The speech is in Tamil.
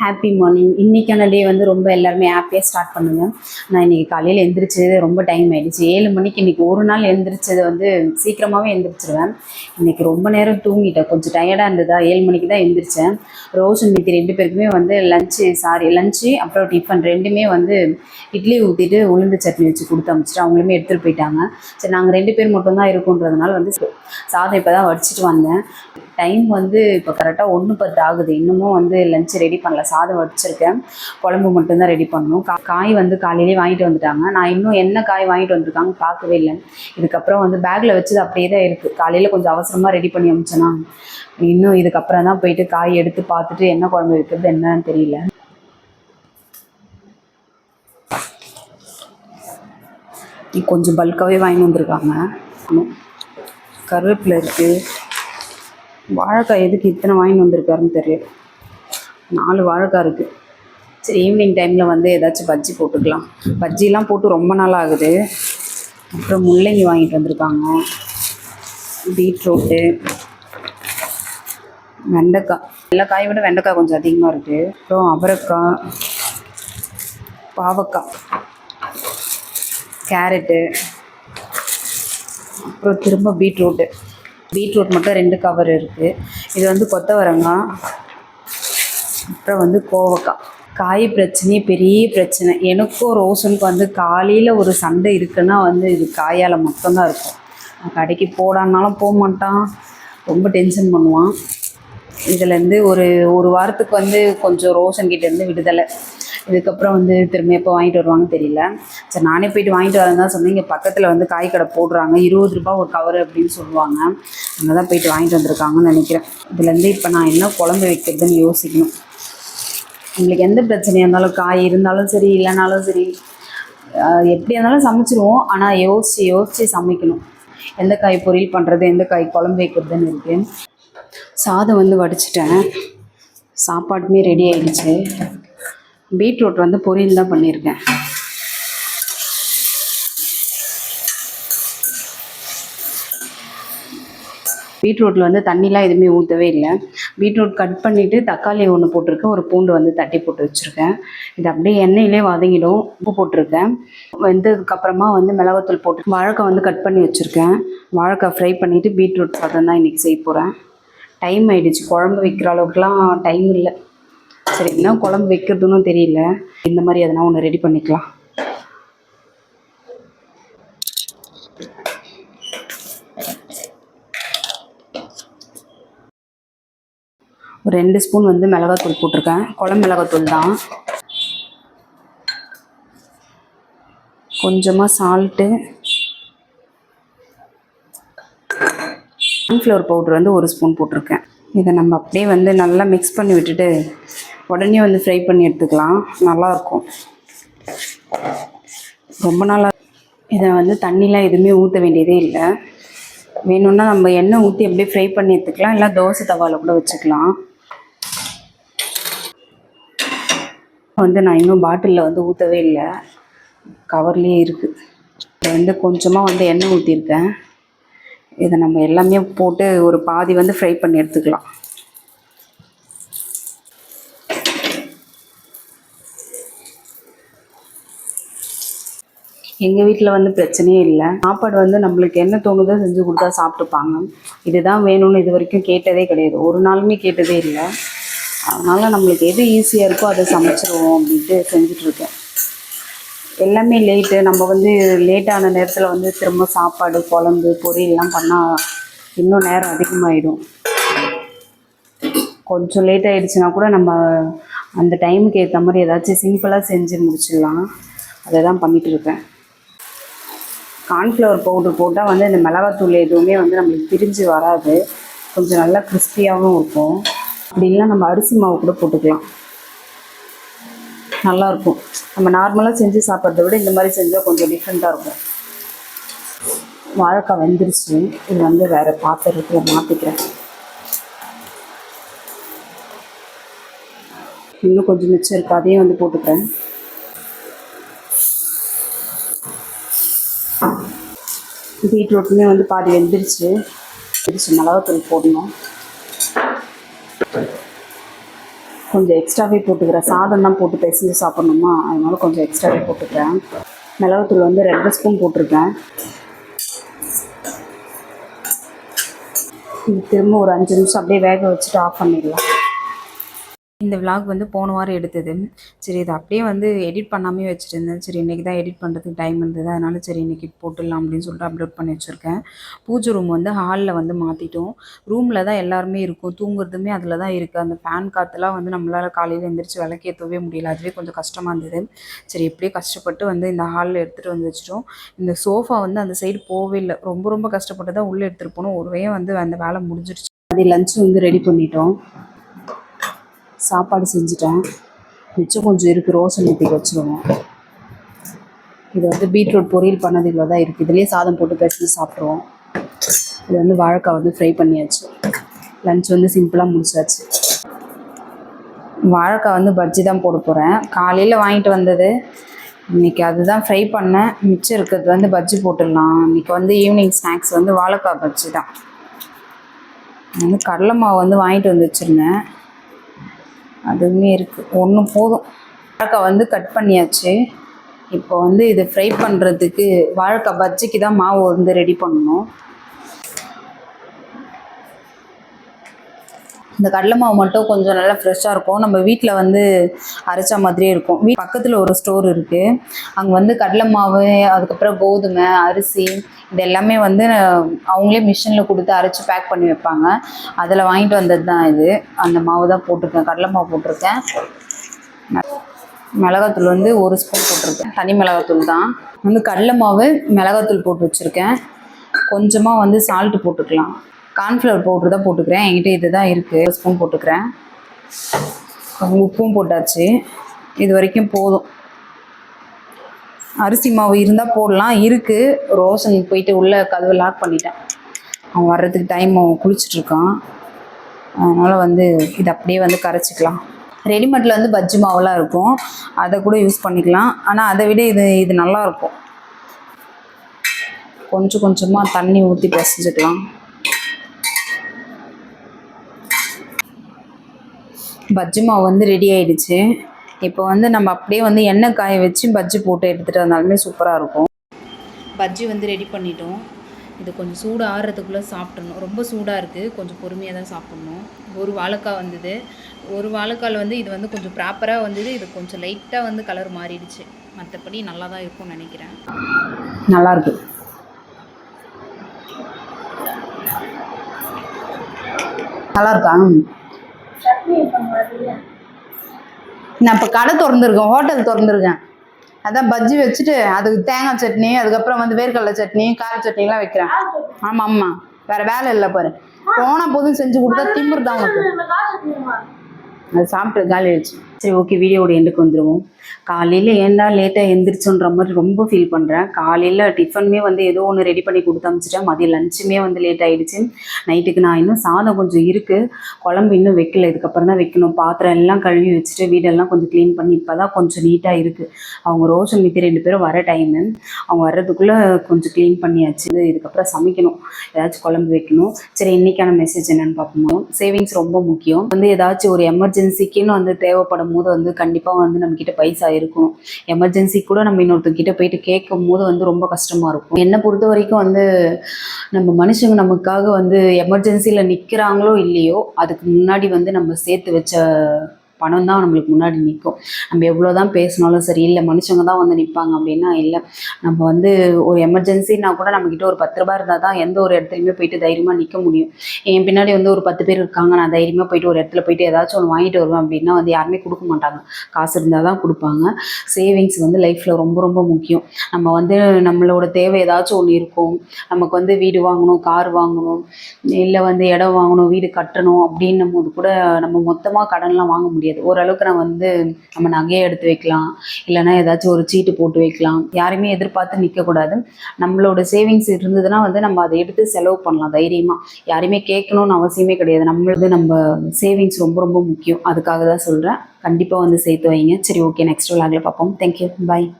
ஹாப்பி மார்னிங் இன்றைக்கான டே வந்து ரொம்ப எல்லாருமே ஹாப்பியாக ஸ்டார்ட் பண்ணுங்க. நான் இன்றைக்கி காலையில் எந்திரிச்சது ரொம்ப டைம் ஆகிடுச்சு ஏழு மணிக்கு இன்றைக்கி ஒரு நாள் எந்திரிச்சது வந்து சீக்கிரமாகவே எந்திரிச்சிருவேன். இன்றைக்கி ரொம்ப நேரம் தூங்கிட்டேன். கொஞ்சம் டயர்டாக இருந்ததா? ஏழு மணிக்கு தான் எந்திரிச்சேன். ரோஷன் மித்தி ரெண்டு பேருக்குமே வந்து லஞ்சு சாரி லஞ்சு அப்புறம் டிஃபன் ரெண்டுமே வந்து இட்லி ஊற்றிட்டு உளுந்து சட்னி வச்சு கொடுத்து அமிச்சிட்டு அவங்களுமே எடுத்துகிட்டு போயிட்டாங்க. சரி நாங்கள் ரெண்டு பேர் மட்டும்தான் இருக்கோன்றதுனால வந்து சாதம் இப்போ தான் வடிச்சிட்டு வந்தேன். டைம் வந்து இப்போ கரெக்டாக ஒன்று பத்து ஆகுது இன்னமும் வந்து லஞ்ச் ரெடி பண்ணல. சாதம் வடிச்சிருக்கேன். குழம்பு மட்டும்தான் ரெடி பண்ணணும். கா காய் வந்து காலையிலேயே வாங்கிட்டு வந்துட்டாங்க. நான் இன்னும் என்ன காய் வாங்கிட்டு வந்திருக்காங்க பார்க்கவே இல்லை. இதுக்கப்புறம் வந்து பேக்கில் வச்சது அப்படியே தான் இருக்குது காலையில் கொஞ்சம் அவசரமாக ரெடி பண்ணி அமிச்சேனா இன்னும் இதுக்கப்புறம் தான் போயிட்டு காய் எடுத்து பார்த்துட்டு என்ன குழம்பு வைக்கிறது என்னன்னு தெரியல. கொஞ்சம் பல்காகவே வாங்கி வந்திருக்காங்க. கருவேப்பிலை இருக்குது வாழைக்காய் எதுக்கு இத்தனை வாங்கிட்டு வந்திருக்காருன்னு தெரியல. நாலு வாழைக்காய் இருக்குது சரி ஈவினிங் டைமில் வந்து ஏதாச்சும் பஜ்ஜி போட்டுக்கலாம். பஜ்ஜிலாம் போட்டு ரொம்ப நாள் ஆகுது. அப்புறம் முள்ளங்கி வாங்கிட்டு வந்திருக்காங்க. பீட்ரூட்டு வெண்டைக்காய். எல்லா காயை விட வெண்டைக்காய் கொஞ்சம் அதிகமாக இருக்குது அப்புறம் அவரைக்காய் பாவக்காய் கேரட்டு அப்புறம் திரும்ப பீட்ரூட்டு. பீட்ரூட் மட்டும் ரெண்டு கவர் இருக்குது இது வந்து கொத்தவரங்காய் அப்புறம் வந்து கோவக்காய். காய் பிரச்சனையே பெரிய பிரச்சனை. எனக்கும் ரோஷனுக்கும் வந்து காலையில் ஒரு சண்டை இருக்குன்னா வந்து இது காயால் மட்டும்தான் இருக்கும். கடைக்கு போடான்னாலும் போக மாட்டான். ரொம்ப டென்ஷன் பண்ணுவான். இதுலேருந்து ஒரு ஒரு வாரத்துக்கு வந்து கொஞ்சம் ரோஷன் கிட்டேருந்து விடுதலை. இதுக்கப்புறம் வந்து திரும்ப எப்போ வாங்கிட்டு வருவாங்க தெரியல. சரி நானே போயிட்டு வாங்கிட்டு வரேன் தான் சொன்னேன். இங்கே பக்கத்தில் வந்து காய் கடை போடுறாங்க. இருபது ரூபாய் ஒரு கவர் அப்படின்னு சொல்லுவாங்க. அங்கே தான் போயிட்டு வாங்கிட்டு வந்திருக்காங்கன்னு நினைக்கிறேன். இதுலேருந்து இப்போ நான் என்ன குழம்பு வைக்கிறதுன்னு யோசிக்கணும். உங்களுக்கு எந்த பிரச்சனையாக இருந்தாலும் காய் இருந்தாலும் சரி இல்லைனாலும் சரி எப்படி எப்படியா இருந்தாலும் சமைச்சிருவோம். ஆனால் யோசித்து யோசித்து சமைக்கணும். எந்த காய் பொரியல் பண்ணுறது எந்த காய் குழம்பு வைக்கிறதுன்னு இருக்குது சாதம் வந்து வடிச்சிட்டேன். சாப்பாடுமே ரெடி ஆயிடுச்சு. பீட்ரூட் வந்து பொரியல் தான் பண்ணியிருக்கேன். பீட்ரூட்டில் வந்து தண்ணிலாம் எதுவுமே ஊற்றவே இல்லை. பீட்ரூட் கட் பண்ணிவிட்டு தக்காளி ஒன்று போட்டிருக்கேன். ஒரு பூண்டு வந்து தட்டி போட்டு வச்சுருக்கேன். இது அப்படியே எண்ணெயிலே வதங்கிடும். உப்பு போட்டிருக்கேன். வெந்ததுக்கப்புறமா வந்து மிளகாத்தூள் போட்டு வாழைக்காய் வந்து கட் பண்ணி வச்சுருக்கேன். வாழைக்காய் ஃப்ரை பண்ணிவிட்டு பீட்ரூட் சாதம் தான் இன்றைக்கி செய்ய போகிறேன் டைம் ஆகிடுச்சு குழம்பு வைக்கிற அளவுக்குலாம் டைம் இல்லை. சரி என்ன குழம்பு வைக்கிறதுன்னு தெரியல. இந்த மாதிரி எதனா ஒன்று ரெடி பண்ணிக்கலாம். ஒரு ரெண்டு ஸ்பூன் வந்து மிளகாத்தூள் போட்டிருக்கேன். குழம்பு மிளகாத்தூள் தான். கொஞ்சமாக சால்ட்டு சன்ஃப்ளவர் பவுடர் வந்து ஒரு ஸ்பூன் போட்டிருக்கேன். இதை நம்ம அப்படியே வந்து நல்லா மிக்ஸ் பண்ணி விட்டுட்டு உடனே வந்து ஃப்ரை பண்ணி எடுத்துக்கலாம். நல்லாயிருக்கும். ரொம்ப நாளாக இதை வந்து தண்ணிலாம் எதுவுமே ஊற்ற வேண்டியதே இல்லை. வேணும்னா நம்ம எண்ணெய் ஊற்றி அப்படியே ஃப்ரை பண்ணி எடுத்துக்கலாம். இல்லை தோசை தவாவில் கூட வச்சுக்கலாம். வந்து நான் இன்னும் பாட்டிலில் வந்து ஊற்றவே இல்லை. கவர்லேயே இருக்குது இதை வந்து கொஞ்சமாக வந்து எண்ணெய் ஊற்றிருக்கேன் இதை நம்ம எல்லாமே போட்டு ஒரு பாதி வந்து ஃப்ரை பண்ணி எடுத்துக்கலாம். எங்கள் வீட்டில் வந்து பிரச்சனையே இல்லை. சாப்பாடு வந்து நம்மளுக்கு என்ன தோணுதோ செஞ்சு கொடுத்தா சாப்பிட்டுப்பாங்க. இதுதான் வேணும்னு இது வரைக்கும் கேட்டதே கிடையாது. ஒரு நாளுமே கேட்டதே இல்லை. அதனால் நம்மளுக்கு எது ஈஸியாக இருக்கோ அதை சமைச்சிருவோம் அப்படின்ட்டு செஞ்சிட்ருக்கேன் எல்லாமே லேட்டு நம்ம வந்து லேட்டான நேரத்தில் வந்து திரும்ப சாப்பாடு குழம்பு பொரியல்லாம் பண்ணால் இன்னும் நேரம் அதிகமாகிடும் கொஞ்சம் லேட் ஆகிடுச்சுன்னா கூட நம்ம அந்த டைமுக்கு ஏற்ற மாதிரி ஏதாச்சும் சிம்பிளாக செஞ்சு முடிச்சிடலாம். அதை தான் பண்ணிகிட்டு இருக்கேன். கார்ன்ஃப்ளவர் பவுடர் போட்டால் வந்து இந்த மிளகாத்தூள் எதுவுமே வந்து நம்மளுக்கு பிரிஞ்சு வராது. கொஞ்சம் நல்லா கிறிஸ்பியாகவும் இருக்கும். அப்படி இல்லைன்னா நம்ம அரிசி மாவு கூட போட்டுக்கலாம். நல்லாயிருக்கும். நம்ம நார்மலாக செஞ்சு சாப்பிட்றத விட இந்த மாதிரி செஞ்சால் கொஞ்சம் டிஃப்ரெண்ட்டாக இருக்கும். வாழைக்காய் வெந்துருச்சு. இது வந்து வேறு பாத்திரத்தில் மாற்றிக்கிறேன் இன்னும் கொஞ்சம் மிச்சம் இருக்கு. அதையும் வந்து போட்டுக்கிறேன். பீட்ரூட்டுமே வந்து பாதி வெந்துருச்சு. வெந்துருச்சு மிளகாத்தூள் போடணும். கொஞ்சம் எக்ஸ்ட்ராவே போட்டுக்கிறேன். சாதம் தான் போட்டு பிசைஞ்சு சாப்பிட்ணுமா? அதனால கொஞ்சம் எக்ஸ்ட்ராவே போட்டுக்கிறேன். மிளகுத்தூள் வந்து ரெண்டு ஸ்பூன் போட்டிருக்கேன். இது திரும்ப ஒரு அஞ்சு நிமிஷம் அப்படியே வேக வச்சுட்டு ஆஃப் பண்ணிடலாம். இந்த விலாக் வந்து போன வாரம் எடுத்தது. சரி இது அப்படியே வந்து எடிட் பண்ணாமே வச்சுருந்தேன் சரி இன்றைக்கி தான் எடிட் பண்ணுறதுக்கு டைம் இருந்தது. அதனால சரி இன்றைக்கி போட்டுடலாம் அப்படின்னு சொல்லிட்டு அப்லோட் பண்ணி வச்சுருக்கேன். பூஜை ரூம் வந்து ஹாலில் வந்து மாற்றிட்டோம் ரூமில் தான் எல்லாருமே இருக்கும். தூங்குறதுமே அதில் தான் இருக்குது அந்த ஃபேன் காற்றுலாம் வந்து நம்மளால் காலையில் எழுந்திரிச்சு விளக்கேற்றவே முடியல. அதுவே கொஞ்சம் கஷ்டமாக இருந்தது. சரி எப்படியே கஷ்டப்பட்டு வந்து இந்த ஹாலில் எடுத்துகிட்டு வந்து வச்சிட்டோம். இந்த சோஃபா வந்து அந்த சைடு போகவே இல்லை. ரொம்ப ரொம்ப கஷ்டப்பட்டு தான் உள்ளே எடுத்துகிட்டு போனோம். ஒரு வந்து அந்த வேலை முடிஞ்சிருச்சு. அது லஞ்ச் வந்து ரெடி பண்ணிட்டோம். சாப்பாடு செஞ்சுட்டேன். மிச்சம் கொஞ்சம் இருக்குது ரோசன் ஊற்றி வச்சுருவோம். இது வந்து பீட்ரூட் பொரியல் பண்ணது இவ்வளோ தான் இருக்குது இதுலேயே சாதம் போட்டு பேசி சாப்பிட்ருவோம் இது வந்து வாழைக்காய் வந்து ஃப்ரை பண்ணியாச்சு. லஞ்ச் வந்து சிம்பிளாக முடிச்சாச்சு. வாழைக்காய் வந்து பஜ்ஜி தான் போட போகிறேன் காலையில் வாங்கிட்டு வந்தது. இன்றைக்கி அதுதான் ஃப்ரை பண்ணேன். மிச்சம் இருக்கிறது வந்து பஜ்ஜி போட்டுடலாம். இன்றைக்கி வந்து ஈவினிங் ஸ்நாக்ஸ் வந்து வாழைக்காய் பஜ்ஜி தான். நான் வந்து கடலை மாவு வந்து வாங்கிட்டு வந்து வச்சுருந்தேன். அதுவுமே இருக்குது ஒன்று போதும். வாழைக்காய் வந்து கட் பண்ணியாச்சு. இப்போ வந்து இது ஃப்ரை பண்ணுறதுக்கு வாழைக்காய் பஜ்ஜிக்கு தான் மாவு வந்து ரெடி பண்ணணும். இந்த கடலை மாவு மட்டும் கொஞ்சம் நல்லா ஃப்ரெஷ்ஷாக இருக்கும். நம்ம வீட்டில் வந்து அரைச்ச மாதிரியே இருக்கும். வீ பக்கத்தில் ஒரு ஸ்டோர் இருக்குது அங்கே வந்து கடலை மாவு அதுக்கப்புறம் கோதுமை அரிசி இது எல்லாமே வந்து அவங்களே மிஷினில் கொடுத்து அரைச்சி பேக் பண்ணி வைப்பாங்க. அதில் வாங்கிட்டு வந்தது தான் இது. அந்த மாவு தான் போட்டிருக்கேன். கடலை மாவு போட்டிருக்கேன். மிளகாத்தூள் வந்து ஒரு ஸ்பூன் போட்டிருக்கேன். தனி மிளகாத்தூள் தான். வந்து கடலை மாவு மிளகாத்தூள் போட்டு வச்சுருக்கேன். கொஞ்சமாக வந்து சால்ட்டு போட்டுக்கலாம். கார்ன்ஃப்ளவர் பவுட்ரு தான் போட்டுக்கிறேன். என்கிட்ட இது தான் இருக்குது ஸ்பூன் போட்டுக்கிறேன். உப்பும் போட்டாச்சு. இது வரைக்கும் போதும். அரிசி மாவு இருந்தால் போடலாம். இருக்குது ரோஷன் போயிட்டு உள்ளே கதவை லாக் பண்ணிட்டேன். அவன் வர்றதுக்கு டைம் அவன் குளிச்சுட்ருக்கான் அதனால் வந்து இது அப்படியே வந்து கரைச்சிக்கலாம். ரெடிமேட்டில் வந்து பஜ்ஜி மாவுலாம் இருக்கும். அதை கூட யூஸ் பண்ணிக்கலாம். ஆனால் அதை விட இது இது நல்லாயிருக்கும் கொஞ்சம் கொஞ்சமாக தண்ணி ஊற்றி பிசைஞ்சுக்கலாம். பஜ்ஜி மாவு வந்து ரெடி ஆயிடுச்சு. இப்போ வந்து நம்ம அப்படியே வந்து எண்ணெய் காய வச்சு பஜ்ஜி போட்டு எடுத்துகிட்டு வந்தாலுமே சூப்பராக இருக்கும். பஜ்ஜி வந்து ரெடி பண்ணிட்டோம். இது கொஞ்சம் சூடு ஆறுறதுக்குள்ளே சாப்பிட்றணும் ரொம்ப சூடாக இருக்குது கொஞ்சம் பொறுமையாக தான் சாப்பிட்ணும். ஒரு வாழைக்காய் வந்தது. ஒரு வாழைக்கால் வந்து இது வந்து கொஞ்சம் ப்ராப்பராக வந்தது. இது கொஞ்சம் லைட்டாக வந்து கலர் மாறிடுச்சு. மற்றபடி நல்லா தான் இருக்கும்னு நினைக்கிறேன். நல்லா இருக்கு. நல்லா இருக்கா? நான் இப்போ கடை திறந்துருக்கேன் ஹோட்டல் திறந்துருக்கேன். அதான் பஜ்ஜி வச்சுட்டு அதுக்கு தேங்காய் சட்னி அதுக்கப்புறம் வந்து வேர்க்கடலை சட்னி கார சட்னிலாம் வைக்கிறேன். ஆமாம் ஆமாம் வேற வேலை இல்லை பாரு. போன போதும் செஞ்சு கொடுத்தா திமிரு தான் உனக்கு அது சாப்பிட்டு காலி ஆயிடுச்சு. சரி ஓகே வீடியோட எண்டுக்கு வந்துடுவோம் காலையில் ஏன்டா லேட்டாக எந்திரிச்சோன்ற மாதிரி ரொம்ப ஃபீல் பண்ணுறேன் காலையில் டிஃபனுமே வந்து ஏதோ ஒன்று ரெடி பண்ணி கொடுத்து அமிச்சிட்டேன் மதியம் லஞ்சுமே வந்து லேட் ஆகிடுச்சு நைட்டுக்கு நான் இன்னும் சாதம் கொஞ்சம் இருக்குது குழம்பு இன்னும் வைக்கல. இதுக்கப்புறம் தான் வைக்கணும். பாத்திரம் எல்லாம் கழுவி வச்சுட்டு வீடெல்லாம் கொஞ்சம் க்ளீன் பண்ணி இப்போ தான் கொஞ்சம் நீட்டாக இருக்குது அவங்க ரோஷன் மித்தி ரெண்டு பேரும் வர டைமு அவங்க வர்றதுக்குள்ளே கொஞ்சம் க்ளீன் பண்ணியாச்சு. இதுக்கப்புறம் சமைக்கணும். ஏதாச்சும் குழம்பு வைக்கணும். சரி இன்னைக்கான மெசேஜ் என்னென்னு பார்ப்போம்? சேவிங்ஸ் ரொம்ப முக்கியம். வந்து ஏதாச்சும் ஒரு எமர்ஜென்சிக்குன்னு வந்து தேவைப்படும் போது வந்து கண்டிப்பாக வந்து நம்மக்கிட்ட பைசா இருக்கணும். எமர்ஜென்சி கூட நம்ம இன்னொருத்தர்கிட்ட போயிட்டு கேட்கும் போது வந்து ரொம்ப கஷ்டமாக இருக்கும். என்னை பொறுத்த வரைக்கும் வந்து நம்ம மனுஷங்க நமக்காக வந்து எமர்ஜென்சியில் நிற்கிறாங்களோ இல்லையோ அதுக்கு முன்னாடி வந்து நம்ம சேர்த்து வச்ச பணம் தான் நம்மளுக்கு முன்னாடி நிற்கும். நம்ம எவ்வளோ தான் பேசினாலும் சரி இல்லை மனுஷங்க தான் வந்து நிற்பாங்க அப்படின்னா இல்லை. நம்ம வந்து ஒரு எமர்ஜென்சின்னா கூட நம்மக்கிட்ட ஒரு பத்து ரூபாய் இருந்தால் தான் எந்த ஒரு இடத்துலையுமே போயிட்டு தைரியமாக நிற்க முடியும். என் பின்னாடி வந்து ஒரு பத்து பேர் இருக்காங்க நான் தைரியமாக போயிட்டு ஒரு இடத்துல போயிட்டு ஏதாச்சும் ஒன்று வாங்கிட்டு வருவேன் அப்படின்னா வந்து யாருமே கொடுக்க மாட்டாங்க. காசு இருந்தால் தான் கொடுப்பாங்க. சேவிங்ஸ் வந்து லைஃப்பில் ரொம்ப ரொம்ப முக்கியம். நம்ம வந்து நம்மளோட தேவை ஏதாச்சும் ஒன்று இருக்கும். நமக்கு வந்து வீடு வாங்கணும் கார் வாங்கணும் இல்லை வந்து இடம் வாங்கணும் வீடு கட்டணும் அப்படின்னும் போது கூட நம்ம மொத்தமாக கடன்லாம் வாங்க முடியாது. ஓரளவுக்கு நான் வந்து நம்ம நகையை எடுத்து வைக்கலாம். இல்லைன்னா ஏதாச்சும் ஒரு சீட்டு போட்டு வைக்கலாம். யாரையுமே எதிர்பார்த்து நிற்கக்கூடாது. நம்மளோட சேவிங்ஸ் இருந்ததுன்னா வந்து நம்ம அதை எடுத்து செலவு பண்ணலாம் தைரியமாக யாரையுமே கேட்கணும்னு அவசியமே கிடையாது. நம்மளது நம்ம சேவிங்ஸ் ரொம்ப ரொம்ப முக்கியம். அதுக்காக தான் சொல்கிறேன் கண்டிப்பாக வந்து சேர்த்து வைங்க. சரி ஓகே. நெக்ஸ்ட் விளாகில் பார்ப்போம். Thank you bye